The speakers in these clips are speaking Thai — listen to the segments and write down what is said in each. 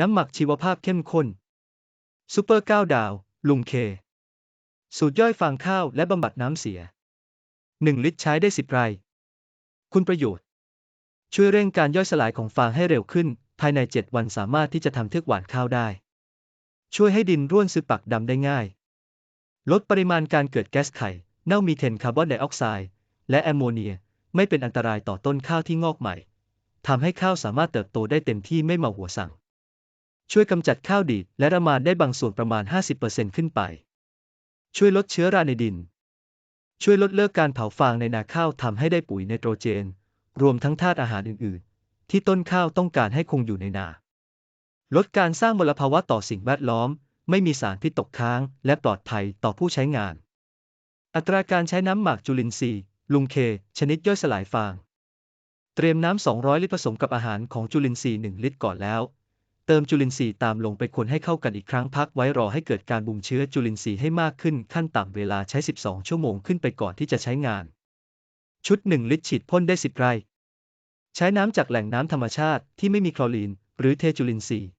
น้ำหมักชีวภาพเข้มข้นซูเปอร์9ดาว ลุงเค สูตรย่อยฟางข้าวและบำบัดน้ำเสีย 1 ลิตรใช้ได้ 10 ไร่ คุณประโยชน์ ช่วยเร่งการย่อยสลายของฟางให้เร็วขึ้น ภายใน 7 วันสามารถที่จะทำเทือกหวานข้าวได้ ช่วยให้ดินร่วนซึมปักดำได้ง่าย ลดปริมาณการเกิดแก๊สไข่ เน่ามีเทนคาร์บอนไดออกไซด์และแอมโมเนียไม่เป็นอันตรายต่อต้นข้าวที่งอกใหม่ทำให้ข้าวสามารถเติบโตได้เต็มที่ไม่มาหัวสั่ง ช่วยกำจัดข้าวดีดและระมาดได้บางส่วนประมาณ 50%ขึ้นไป ช่วยลดเชื้อราในดิน ช่วยลดเลิกการเผาฟางในนาข้าวทำให้ได้ปุ๋ยไนโตรเจน รวมทั้งธาตุอาหารอื่น ๆ ที่ต้นข้าวต้องการให้คงอยู่ในนา ลดการสร้างมลภาวะต่อสิ่งแวดล้อม ไม่มีสารพิษตกค้าง และปลอดภัยต่อผู้ใช้งาน อัตราการใช้น้ำหมักจุลินทรีย์ ลุงเค ชนิดย่อยสลายฟาง เตรียมน้ำ 200 ลิตรผสมกับอาหารของจุลินทรีย์ 1 ลิตรก่อนแล้ว เติมจุลินทรีย์ตามลงไปคนให้เข้ากันอีกครั้งพักไว้รอให้เกิดการบ่มเชื้อจุลินทรีย์ให้มากขึ้นขั้นต่ำเวลาใช้ 12 ชั่วโมงขึ้นไปก่อนที่จะใช้งาน ชุด 1 ลิตรฉีดพ่นได้ 10 ไร่ ใช้น้ำจากแหล่งน้ำธรรมชาติที่ไม่มีคลอรีน หรือเทจุลินทรีย์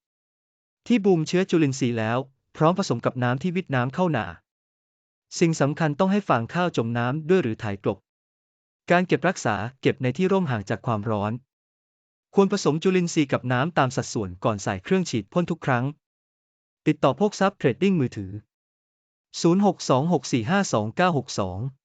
ที่บูมเชื้อจุลินทรีย์แล้ว พร้อมผสมกับน้ำที่วิทน้ำเข้านา สิ่งสำคัญต้องให้ฟางข้าวจมน้ำด้วยหรือถ่ายกลบ การเก็บรักษาเก็บในที่ร่มห่างจากความร้อน ควรผสมจุลินทรีย์กับน้ำตามสัดส่วนก่อนใส่เครื่องฉีดพ่นทุกครั้ง ติดต่อพวกซับเทรดดิ้งมือถือ 0626452962